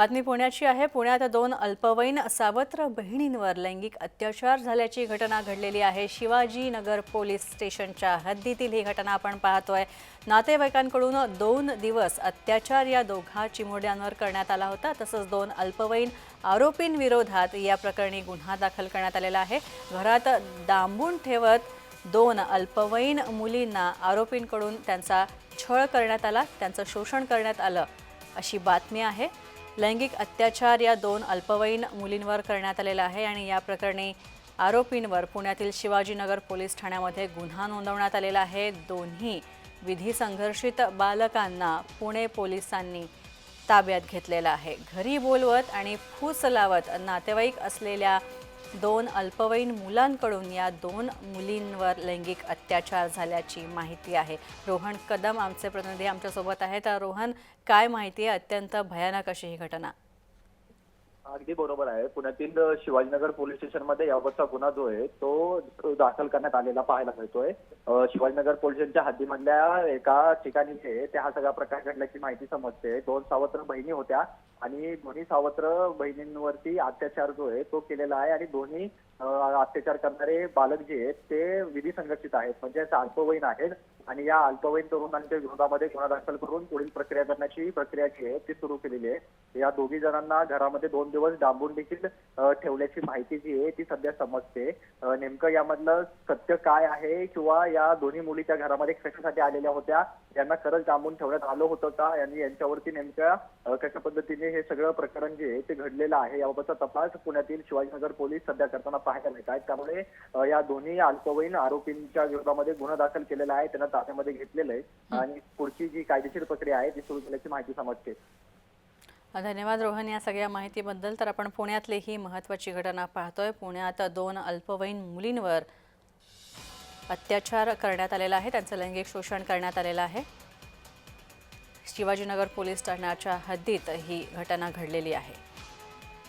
बातमी पुण्याची आहे. पुण्यात दोन अल्पवयीन सावत्र बहिणींवर लैंगिक अत्याचार झाल्याची घटना घडलेली आहे. शिवाजीनगर पोलीस स्टेशनच्या हद्दीतील ही घटना आपण पाहतोय. नातेवाईकांकडून दोन दिवस अत्याचार या दोघा चिमुरड्यांवर करण्यात आला होता. तसंच दोन अल्पवयीन आरोपींविरोधात या प्रकरणी गुन्हा दाखल करण्यात आलेला आहे. घरात डांबून ठेवत दोन अल्पवयीन मुलींना आरोपींकडून त्यांचा छळ करण्यात आला. त्यांचं शोषण करण्यात आलं अशी बातमी आहे. लैंगिक अत्याचार या दोन अल्पवयीन मुलींवर करण्यात आलेला आहे आणि या प्रकरणी आरोपींवर पुण्यातील शिवाजीनगर पोलीस ठाण्यामध्ये गुन्हा नोंदवण्यात आलेला आहे. दोन्ही विधी संघर्षित बालकांना पुणे पोलिसांनी ताब्यात घेतलेला आहे. घरी बोलवत आणि फूस लावत नातेवाईक असलेल्या दोन अल्पवयीन मुलांकडून या दोन मुलींवर लैंगिक अत्याचार झाल्याची माहिती आहे. रोहन कदम आमचे प्रतिनिधी आमच्यासोबत आहेत. रोहन काय माहिती आहे? अत्यंत भयानक अशी ही घटना. अगदी बरोबर आहे. पुण्यातील शिवाजीनगर पोलीस स्टेशनमध्ये याबाबतचा गुन्हा जो आहे तो दाखल करण्यात आलेला पाहायला मिळतोय. शिवाजीनगर पोलीस स्टेशनच्या हद्दीमधल्या एका ठिकाणी जे ते हा सगळा प्रकार घडल्याची माहिती समजते. दोन सावत्र बहिणी होत्या आणि दोन्ही सावत्र बहिणींवरती अत्याचार जो आहे तो केलेला आहे आणि दोन्ही अत्याचार करणारे बालक जे आहेत ते विधी संघटित आहेत. म्हणजे अल्पवयीन आहेत आणि या अल्पवयीन तरुणांच्या विरोधामध्ये गुन्हा दाखल करून पुढील प्रक्रिया करण्याची प्रक्रिया जी आहे ती सुरू केलेली आहे. या दोघी जणांना घरामध्ये दोन दिवस डांबून देखील ठेवल्याची माहिती जी आहे ती सध्या समजते. नेमकं यामधलं सत्य काय आहे किंवा या दोन्ही मुली त्या घरामध्ये कशासाठी आलेल्या होत्या यांना खरंच डांबून ठेवण्यात आलं होतं का? आणि यांच्यावरती नेमक्या कशा पद्धतीने हे सगळं प्रकरण जे आहे ते घडलेलं आहे याबाबतचा तपास पुण्यातील शिवाजीनगर पोलीस सध्या करताना पाहायला मिळत आहेत. त्यामुळे या दोन्ही अल्पवयीन आरोपींच्या विरोधामध्ये गुन्हा दाखल केलेला आहे त्यांना ताब्यामध्ये घेतलेलं आहे. आणि पुढची जी कायदेशीर प्रक्रिया आहे ती सुरू केल्याची माहिती समजते. धन्यवाद रोहन या सगळ्या माहितीबद्दल. तर आपण पुण्यातली ही महत्त्वाची घटना पाहतोय. पुण्यात दोन अल्पवयीन मुलींवर अत्याचार करण्यात आलेला आहे. त्यांचं लैंगिक शोषण करण्यात आलेलं आहे. शिवाजीनगर पोलीस ठाण्याच्या हद्दीत ही घटना घडलेली आहे.